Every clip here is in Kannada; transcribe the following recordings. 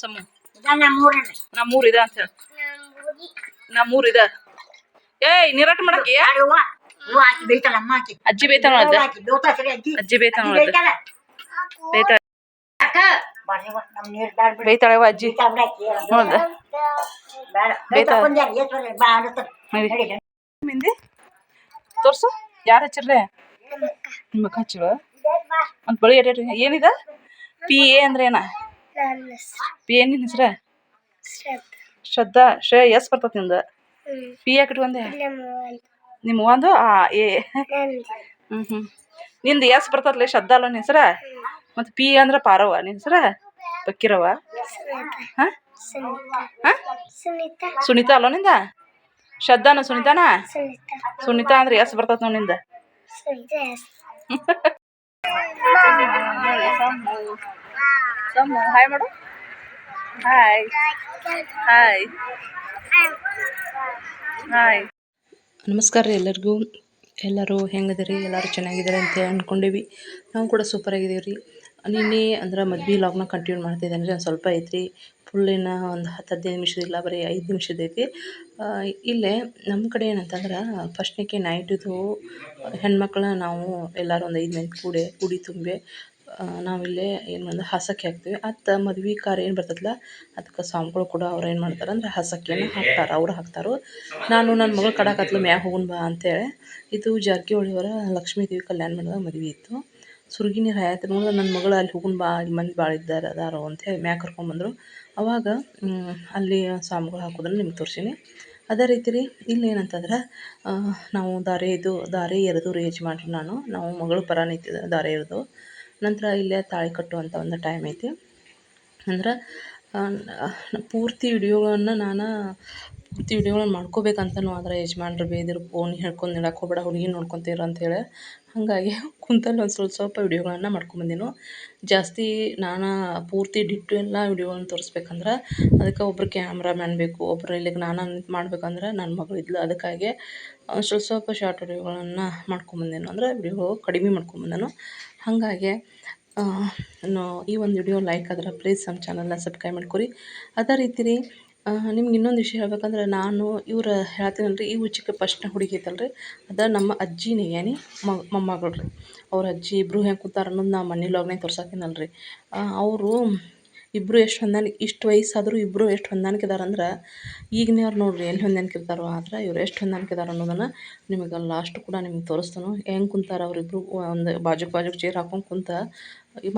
ಸಮ್ಮು ನಮ್ಮೂರೇ ಇದೆ ಅಂತ ಹೇಳಿ. ನಮ್ಮೂರ್. ಇದ. ಏಯ್ ನೀರಾಟ ಮಾಡಕ್ಕೆ? ಅಜ್ಜಿ ಬೇತಾನ ಅಜ್ಜಿ? ಬೇತಾನ ಬೇತಾಳ ಅಜ್ಜಿ. ಬೈತಾಳ ಬೈತಾಳ ಅಕ್ಕ ಬರ್ರಿ ಅವ್ವ, ನಮ್ ನೀರ್ ಬ್ಯಾಡ ಬಿಡಿ. ಅಜ್ಜಿ? ಬೈತಾಳ ಬಿಡಾಕಿ ಹೌದಾ ಬೇಡ ಬೈತಾಳ ಕೊಂದ್ಯಾರ ಏಸ್ ಬರ್ರಿ ಬಾ ಅನ್ನತ್ತ ನಡಿ. ನಡಿ ಮಿಂದಿ. ತೋರ್ಸು. ಯಾರು ಹಚ್ಚಿರ್ರೆ ನಿಮ್ಮ ಅಕ್ಕ. ಹಚ್ಚಿವ ಅಂತ ಬಳಿ ಏನಿದ? ಪಿ ಎ ಅಂದ್ರೆ ಏನ ಪಿ ಏನಿನ ಹೆಸ್ರ? ಶ್ರದ್ಧಾ. ಶ್ರೇ ಎಸ್ ಬರ್ತದ ನಿಂದ? ಪಿ ಯಾಕೆ ಇಟ್ಕೊಂಡೆ? ನಿಮ್ಮ ಒಂದು ಆ ಎ. ಹ್ಞೂ ಹ್ಞೂ ನಿಂದು ಎಸ್ ಬರ್ತದಲ್ಲ ಶ್ರದ್ಧಾ ಅಲ್ಲ ನಿನ್ನ ಹೆಸ್ರ? ಮತ್ತು ಪಿ ಅಂದ್ರೆ ಪಾರವ್ವ ನಿನ್ನ ಹೆಸ್ರ? ಬಕ್ಕಿರವ್ವ ಹಾಂ? ಹಾಂ? ಸುನೀತಾ ಅಲ್ಲ ನಿಂದ? ಶ್ರದ್ಧಾನ ಸುನೀತಾನ? ಸುನೀತಾ. ಅಂದ್ರೆ ಎಸ್ ಬರ್ತದ ನೋಡಿ ನಿಂದ? ಹಾಯ್ ಮಾಡು. ಹಾಯ್ ಹಾಯ್ ಹಾಯ್ ನಮಸ್ಕಾರ ರೀ ಎಲ್ಲರಿಗೂ. ಎಲ್ಲರೂ ಹೆಂಗದಿರಿ ಎಲ್ಲರೂ ಚೆನ್ನಾಗಿದ್ದಾರೆ ಅಂತ ಅಂದ್ಕೊಂಡೇವಿ ನಾವು ಕೂಡ ಸೂಪರ್ ಆಗಿದ್ದೀವಿ ರೀ. ನಿನ್ನೆ ಅಂದ್ರೆ ಮದ್ವೆ ಲಾಗ್ನ ಕಂಟಿನ್ಯೂ ಮಾಡ್ತಿದ್ದೆ ರೀ. ಒಂದು ಸ್ವಲ್ಪ ಐತ್ರಿ. ಫುಲ್ ಇನ್ನು ಒಂದು ಹತ್ತು ಹದಿನೈದು ನಿಮಿಷದಿಲ್ಲ ಬರೀ ಐದು ನಿಮಿಷದೈತಿ ಇಲ್ಲೇ ನಮ್ಮ ಕಡೆ ಏನಂತಂದ್ರೆ ಫಸ್ಟ್ನೇಕೆ ನೈಟಿದು ಹೆಣ್ಮಕ್ಳನ್ನ ನಾವು ಎಲ್ಲರೂ ಒಂದು ಐದು ಮಂದಿ ಕೂಡೆ ಕುಡಿ ತುಂಬಿ ನಾವಿಲ್ಲೇ ಏನು ಅಂದ್ರೆ ಹಾಸಕ್ಕಿ ಹಾಕ್ತೀವಿ. ಅತ್ತ ಮದ್ವೆ ಕಾರ್ಯ ಏನು ಬರ್ತದಲ್ಲ ಅದಕ್ಕೆ ಸ್ವಾಮಿಗಳು ಕೂಡ ಅವ್ರು ಏನು ಮಾಡ್ತಾರೆ ಅಂದ್ರೆ ಹಾಸಕ್ಕಿಯನ್ನು ಹಾಕ್ತಾರೆ, ಅವ್ರು ಹಾಕ್ತಾರೆ. ನಾನು ನನ್ನ ಮಗಳು ಕಡಾಕತ್ಲು ಮ್ಯಾಗ ಹೋಗುನ್ ಬಾ ಅಂತೇಳಿ, ಇದು ಜಾರಕಿಹೊಳಿಯವರ ಲಕ್ಷ್ಮೀ ದೇವಿ ಕಲ್ಯಾಣ ಮಂಟಪದಾಗ ಮದುವೆ ಇತ್ತು. ಸುರ್ಗಿ ನೀರು ಹಾಯತ್ ನೋಡಿದ್ರೆ ನನ್ನ ಮಗಳು ಅಲ್ಲಿ ಹೋಗುನ್ ಬಾ ಇಲ್ಲಿ ಮಂದಿ ಭಾಳ ಇದ್ದಾರೆ, ಅದಾರೋ ಅಂತೇಳಿ ಮ್ಯಾಗ ಕರ್ಕೊಂಬಂದರು ಅವಾಗ ಅಲ್ಲಿ ಸ್ವಾಮಿಗಳು ಹಾಕೋದನ್ನು ನಿಮ್ಗೆ ತೋರಿಸೀನಿ. ಅದೇ ರೀತಿ ರೀ, ಇಲ್ಲಿ ಏನಂತಂದ್ರೆ ನಾವು ದಾರಿ ಇದು, ದಾರಿ ಎರೆದು ರೀ ಯಜಮಾನ್ರಿ ನಾನು. ನಾವು ಮಗಳು ಪರ ನಿಂತಿದ್ದೆ ದಾರೆ ಎರೆದು. ನಂತರ ಇಲ್ಲೇ ತಾಳಿ ಕಟ್ಟುವಂಥ ಒಂದು ಟೈಮ್ ಐತಿ. ಅಂದ್ರೆ ಪೂರ್ತಿ ವಿಡಿಯೋಗಳನ್ನು ನಾನು, ಪೂರ್ತಿ ವಿಡಿಯೋಗಳನ್ನ ಮಾಡ್ಕೋಬೇಕಂತನೂ ಆದ್ರೆ ಯಜಮಾನ್ರು ಬೇದಿರು ಫೋನ್ ಹೇಳ್ಕೊಂಡು ನೀಡಕ್ಕೆ ಹೋಗ್ಬೇಡ, ಹುಡುಗಿ ನೋಡ್ಕೊತೀರ ಅಂತೇಳಿ ಹಾಗಾಗಿ ಕುಂತಲ್ಲಿ ಒಂದು ಸ್ವಲ್ಪ ಸ್ವಲ್ಪ ವಿಡಿಯೋಗಳನ್ನು ಮಾಡ್ಕೊಂಬಂದಿನು. ಜಾಸ್ತಿ ನಾನು ಪೂರ್ತಿ ಡಿಟ್ಟು ಎಲ್ಲ ವಿಡಿಯೋಗಳನ್ನ ತೋರಿಸ್ಬೇಕಂದ್ರೆ ಅದಕ್ಕೆ ಒಬ್ರು ಕ್ಯಾಮ್ರಾಮ್ಯಾನ್ ಬೇಕು, ಒಬ್ರು ಇಲ್ಲಿಗೆ ನಾನು ಮಾಡ್ಬೇಕಂದ್ರೆ ನನ್ನ ಮಗಳು ಇದ್ಲು. ಅದಕ್ಕಾಗಿ ಸ್ವಲ್ಪ ಸ್ವಲ್ಪ ಶಾರ್ಟ್ ವಿಡಿಯೋಗಳನ್ನು ಮಾಡ್ಕೊಂಬಂದೇನು. ಅಂದ್ರೆ ವಿಡಿಯೋ ಕಡಿಮೆ ಮಾಡ್ಕೊಂಬಂದನು. ಹಾಗಾಗಿ ನೋ, ಈ ಒಂದು ವಿಡಿಯೋ ಲೈಕ್ ಆದ್ರೆ ಪ್ಲೀಸ್ ನಮ್ಮ ಚಾನಲ್ನ ಸಬ್ಸ್ಕ್ರೈಬ್ ಮಾಡ್ಕೊರಿ. ಅದೇ ರೀತಿ ರೀ ನಿಮ್ಗೆ ಇನ್ನೊಂದು ವಿಷಯ ಹೇಳ್ಬೇಕಂದ್ರೆ ನಾನು ಇವ್ರ ಹೇಳ್ತೀನಲ್ರಿ ಈ ಹುಚ್ಚಿಗೆ ಫಸ್ಟ್ನ ಹುಡುಗಿ ರೀ ಅದು ನಮ್ಮ ಅಜ್ಜಿನೇ ಏನಿ ಮೊಮ್ಮಗಳು ರೀ. ಅವ್ರ ಅಜ್ಜಿ ಇಬ್ಬರು ಹೆಂಗೆ ಕೂತಾರ ಅನ್ನೋದು ನಾ ಮನೆ ಲಾಗ್ನಾಗ ರೀ ಅವರು ಇಬ್ಬರು ಎಷ್ಟು ಹೊಂದಾಣಿಕೆ, ಇಷ್ಟು ವಯಸ್ಸಾದರೂ ಇಬ್ಬರು ಎಷ್ಟು ಹೊಂದಾಣಿಕೆ ಇದಾರಂದ್ರೆ ಈಗಿನವ್ರು ನೋಡಿರಿ ಎಲ್ಲಿ ಹೊಂದಾಣಿಕೆ ಇರ್ತಾರೋ ಆದ್ರೆ ಇವ್ರು ಎಷ್ಟು ಹೊಂದಾಣಿಕೆ ಇದಾರೆ ಅನ್ನೋದನ್ನು ನಿಮಗೆ ಲಾಸ್ಟ್ ಕೂಡ ನಿಮ್ಗೆ ತೋರಿಸ್ತಾನು. ಹೆಂಗೆ ಕುಂತಾರ ಅವರಿಬ್ರು ಒಂದು ಬಾಜುಕ್ ಬಾಜುಕ್ ಚೇರ್ ಹಾಕೊಂಡು ಕುಂತ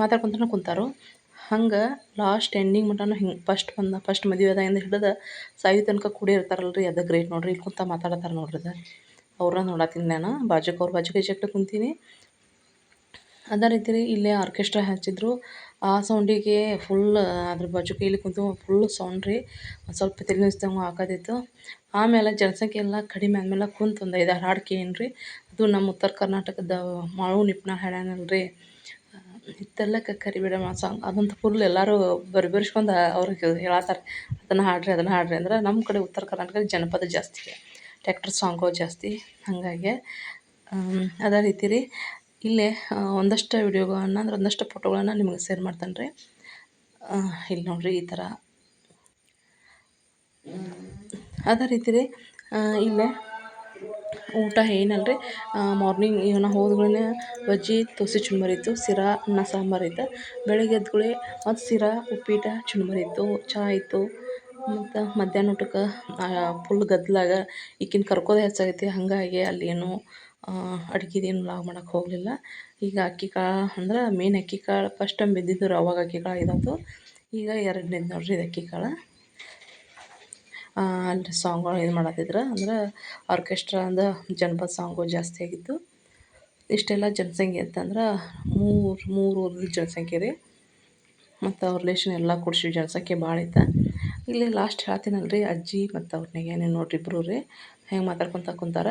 ಮಾತಾಡ್ಕೊಂತಾನೆ ಕುಂತಾರೋ. ಹಂಗೆ ಲಾಸ್ಟ್ ಎಂಡಿಂಗ್ ಮಟನೂ ಹಿಂಗೆ ಫಸ್ಟ್ ಬಂದ ಫಸ್ಟ್ ಮದುವೆ ಆದಾಗಿಂದ ಹಿಡಿದು ಸಾಯೋ ತನಕ ಕೂಡಿ ಇರ್ತಾರಲ್ರಿ ರೀ ಗ್ರೇಟ್ ನೋಡಿರಿ ಇಲ್ಲಿ ಕುಂತ ಮಾತಾಡತ್ತಾರ ನೋಡ್ರಿ ಅದು. ಅವ್ರನ್ನ ನೋಡತ್ತೀನಿ ನಾನು, ಬಾಜುಕ್ ಅವ್ರ ಬಾಜುಕ್ ಈಜೆಕ್ಟ್ ಕುಂತೀನಿ. ಅದೇ ರೀತಿ ರೀ ಇಲ್ಲೇ ಆರ್ಕೆಸ್ಟ್ರಾ ಹಚ್ಚಿದ್ರು. ಆ ಸೌಂಡಿಗೆ ಫುಲ್ ಅದ್ರ ಬಾಜು ಕೈಲಿ ಕುಂತು ಫುಲ್ ಸೌಂಡ್ ರೀ. ಒಂದು ಸ್ವಲ್ಪ ತಲೆ ಆಗೋದಿತ್ತು. ಆಮೇಲೆ ಜನಸಂಖ್ಯೆ ಎಲ್ಲ ಕಡಿಮೆ ಆದಮೇಲೆ ಕುಂತು ಒಂದು ಐದಾರು ಹಾಡು ಕೇಳೀನಿ ರೀ, ಅದು ನಮ್ಮ ಉತ್ತರ ಕರ್ನಾಟಕದ ಮಾಳು ನಿಪ್ಪನ ಹೇಳ್ಯಾನಲ್ಲ ರೀ. ಕರಿಬೇಡ ಮಾ ಸಾಂಗ್ ಅದಂತೂ ಫುಲ್ ಎಲ್ಲರೂ ಬರ್ಬರ್ಸ್ಕೊಂಡು ಅವ್ರಿಗೆ ಹೇಳತ್ತಾರೆ ಅದನ್ನು ಹಾಡ್ರಿ ಅದನ್ನು ಹಾಡ್ರಿ ಅಂದ್ರೆ ನಮ್ಮ ಕಡೆ ಉತ್ತರ ಕರ್ನಾಟಕದ ಜನಪದ ಜಾಸ್ತಿ. ಟ್ಯಾಕ್ಟರ್ ಸಾಂಗು ಜಾಸ್ತಿ. ಹಾಗಾಗಿ ಅದೇ ರೀತಿ ರೀ. ಇಲ್ಲೇ ಒಂದಷ್ಟು ವಿಡಿಯೋಗಳನ್ನು, ಅಂದ್ರೆ ಒಂದಷ್ಟು ಫೋಟೋಗಳನ್ನು ನಿಮಗೆ ಶೇರ್ ಮಾಡ್ತಾನೆ ರೀ. ಇಲ್ಲಿ ನೋಡಿರಿ ಈ ಥರ. ಅದೇ ರೀತಿ ರೀ ಇಲ್ಲೇ ಊಟ ಏನಲ್ರಿ? ಮಾರ್ನಿಂಗ್ ಇವನ ಹೋದ್ಗಳೇ ಬಜ್ಜಿ ತುಸಿ ಚುಣ್ಮರಿತ್ತು ಸಿರಾ ಅನ್ನ ಸಾಂಬಾರು ಇತ್ತು, ಬೆಳಗ್ಗೆ ಎದ್ಕೂಳೆ ಮತ್ತು ಸಿರಾ ಉಪ್ಪಿಟ ಚುಣ್ಮರಿತ್ತು ಚಹಾ ಇತ್ತು, ಮತ್ತು ಮಧ್ಯಾಹ್ನ ಊಟಕ್ಕೆ ಫುಲ್ ಗದ್ದಲಾಗ, ಈಕಿನ ಕರ್ಕೋದೇ ಹೆಚ್ಚಾಗೈತಿ, ಹಾಗಾಗಿ ಅಲ್ಲಿ ಏನು ಅಡ್ಗೆದೇನು ಲಾಗ್ ಮಾಡಕ್ಕೆ ಹೋಗಲಿಲ್ಲ. ಈಗ ಅಕ್ಕಿ ಕಾಳು ಅಂದ್ರೆ ಮೇನ್ ಅಕ್ಕಿ ಕಾಳು ಫಸ್ಟ್ ಟೈಮ್ ಬಿದ್ದಿದ್ದು ಅವಾಗ ಅಕ್ಕಿ ಕಾಳು ಇದಾಯ್ತು ಈಗ ಎರಡನೇದು ನೋಡ್ರಿ ಇದು ಅಕ್ಕಿ ಕಾಳು. ಅಲ್ಲಿ ಸಾಂಗ್ಗಳು ಇದು ಮಾಡತ್ತಿದ್ರು ಅಂದ್ರೆ ಆರ್ಕೆಸ್ಟ್ರಾ ಅಂದ್ರೆ ಜನಪದ ಸಾಂಗು ಜಾಸ್ತಿ ಆಗಿತ್ತು. ಇಷ್ಟೆಲ್ಲ ಜನಸಂಖ್ಯೆ ಅಂತಂದ್ರೆ ಮೂರು ಮೂರು ಊರದ ಜನಸಂಖ್ಯೆ ರೀ. ಮತ್ತು ಅವ್ರ ರಿಲೇಷನ್ ಎಲ್ಲ ಕೊಡಿಸಿ ಜನಸಂಖ್ಯೆ ಭಾಳ ಐತೆ ಇಲ್ಲಿ ಲಾಸ್ಟ್ ಹೇಳ್ತೀನಲ್ಲ ರೀ ಅಜ್ಜಿ ಮತ್ತು ಅವ್ರ ನೋಡಿರಿ ನೋಡ್ರಿ ಇಬ್ಬರು ರೀ. ಹೆಂಗೆ ಮಾತಾಡ್ಕೊತ ಕುಂತಾರ.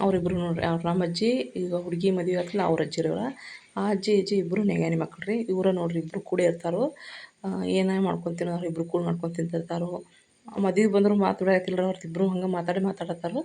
ಅವರಿಬ್ರು ನೋಡ್ರಿ, ಅವ್ರ ನಮ್ಮ ಅಜ್ಜಿ, ಈಗ ಹುಡುಗಿ ಮದುವೆ ಆಗ್ತಿಲ್ಲ ಅವ್ರ ಅಜ್ಜಿ ಇವ್ರ ಆ ಅಜ್ಜಿ ಅಜ್ಜಿ ಇಬ್ಬರು ನೆಗ್ಯಾನಿ ಮಕ್ಕಳು ರೀ ಇವರ ನೋಡ್ರಿ ಇಬ್ಬರು ಕೂಡ ಇರ್ತಾರೋ. ಏನೇ ಮಾಡ್ಕೊತೀನೋ ಅವ್ರು ಇಬ್ಬರು ಕೂಡ ಮಾಡ್ಕೊಂಡು ತಿಂತಿರ್ತಾರೋ. ಮದುವೆ ಬಂದರೂ ಮಾತು ಬಿಡಾಕತ್ತಿಲ್ಲ ಅವ್ರದ್ದು ಇಬ್ಬರು ಹಂಗೆ ಮಾತಾಡಿ ಮಾತಾಡತ್ತಾರೋ.